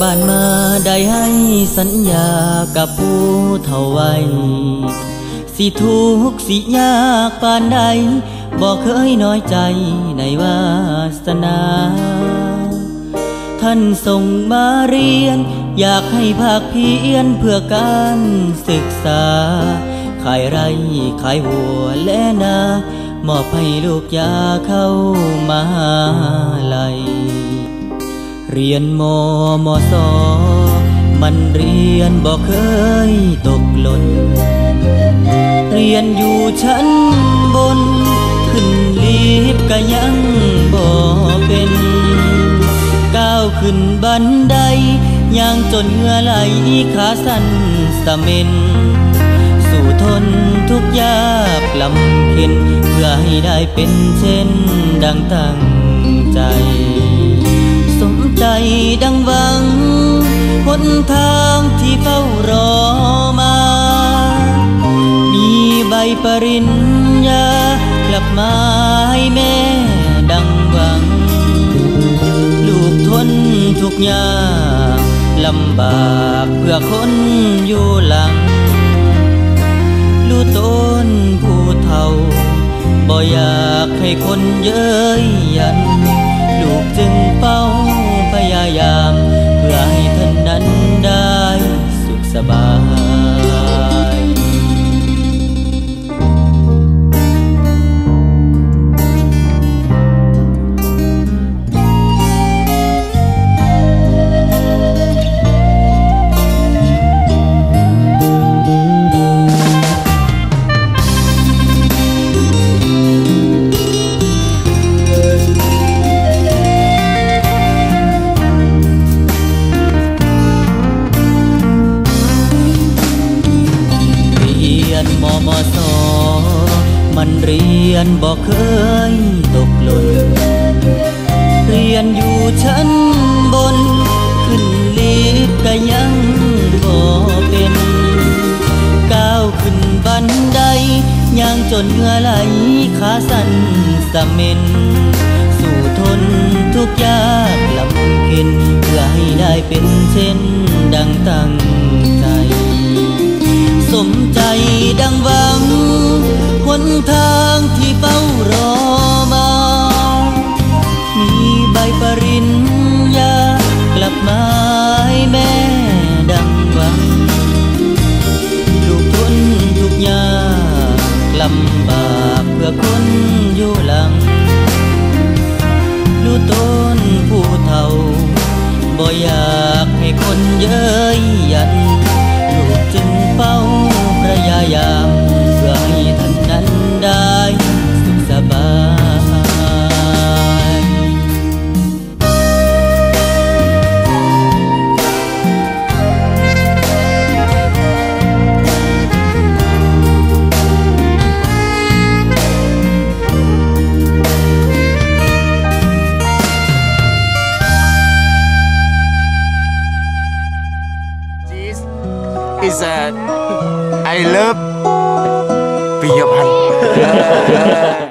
บานมาได้ให้สัญญากับผู้เท่าไว้สิทุกสิยากปานใดบอกเคยน้อยใจในวาสนา ท่านส่งมาเรียน อยากให้ภาคเพียนเพื่อการศึกษา ขายไรขายหัวและนามอบให้ลูกยาเข้ามาลัย เรียนมมอสมันเรียนบอกเคยตกหล่น เรียนอยู่ชั้นบน ขึ้นลีฟก็ยังบ่เป็น ก้าวขึ้นบันไดย่างจนเหงื่อไหลขาสั่นสะเม็น สู่ทนทุกยากลำเข็น เพื่อให้ได้เป็นเช่นดังตั้งใจ ดังหวังหนทางที่เฝ้ารอมา มีใบปริญญากลับมาให้แม่ดังหวัง ลูกทนทุกอยางลำบากเพื่อคนอยู่หลัง ลูกต้นผู้เฒ่าบ่อยากให้คนเย้ยยัน ลูกจึงเฝ้า นมมสมันเรียนบอกเคยตกหล่น เรียนอยู่ชั้นบน ขึ้นลีฟต์ก็ยังบ่เป็น ก้าวขึ้นบันไดย่างจนเหงื่อไหลขาสั่นสะเม็น สู่ทนทุกยากลำเข็นเพื่อให้ได้เป็นเช่นดัง ต้นผู้เฒ่า บ่อยากให้คนเย้ยยัน ลูกจึงเฝ้าพยายาม is a I love ปิยพันธ์